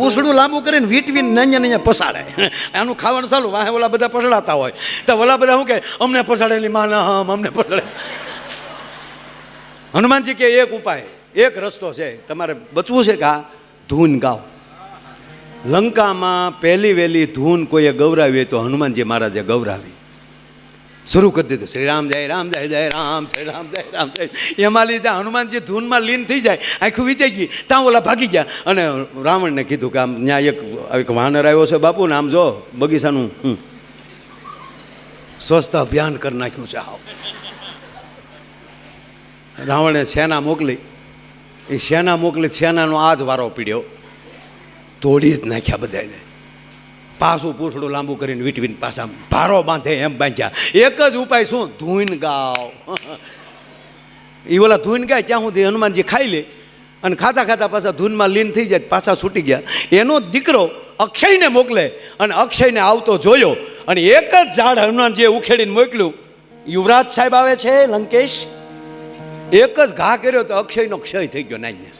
પૂછડું લાંબુ કરીને વીટવીને નઅહીંયા નઅહીંયા પસાડે. એનું ખાવાનું ચાલુ, વાહે ઓલા બધા પસડાતા હોય. તો ઓલા બધા શું કે, અમને પસાડેલી માના હમ, અમને પસડે. હનુમાનજી કે, એક ઉપાય, એક રસ્તો છે, તમારે બચવું છે કે આ ધૂન ગાઓ લંકામાં પહેલી વહેલી ધૂન કોઈએ ગૌરાવી તો હનુમાનજી મહારાજે ગૌરાવી. શરૂ કરી દીધું. શ્રી રામ જય રામ જય જય, રામ, શ્રી રામ જય રામ જય. એમાં લીધે હનુમાનજી ધૂનમાં લીન થઈ જાય. આખું વિચાઈ ગઈ. ત્યાં ઓલા ભાગી ગયા. અને રાવણને કીધું કે આમ ત્યાં એક એક વાનર આવ્યો છે બાપુ, ને જો, બગીચાનું. સ્વચ્છતા અભિયાન કરી નાખ્યું છે આવ. રાવણે સેના મોકલી. એ સેના મોકલી, સેનાનો આ જ વારો પીડ્યો. તોડી જ નાખ્યા બધાને પાછું પૂછડું લાંબુ કરીને વીટવીને પાછા ભારો બાંધે એમ બાંધ્યા. એક જ ઉપાય શું? ધૂન ગાવ. એ ઓલા ધૂન ગાય ત્યાં સુધી હનુમાનજી ખાઈ લે અને ખાતા ખાતા પાછા ધૂનમાં લીન થઈ જાય, પાછા છૂટી ગયા. એનો દીકરો અક્ષયને મોકલે અને અક્ષયને આવતો જોયો અને એક જ ઝાડ હનુમાનજીએ ઉખેડીને મોકલ્યું. યુવરાજ સાહેબ આવે છે, લંકેશ? એક જ ઘા કર્યો તો અક્ષયનો ક્ષય થઈ ગયો નાન્ય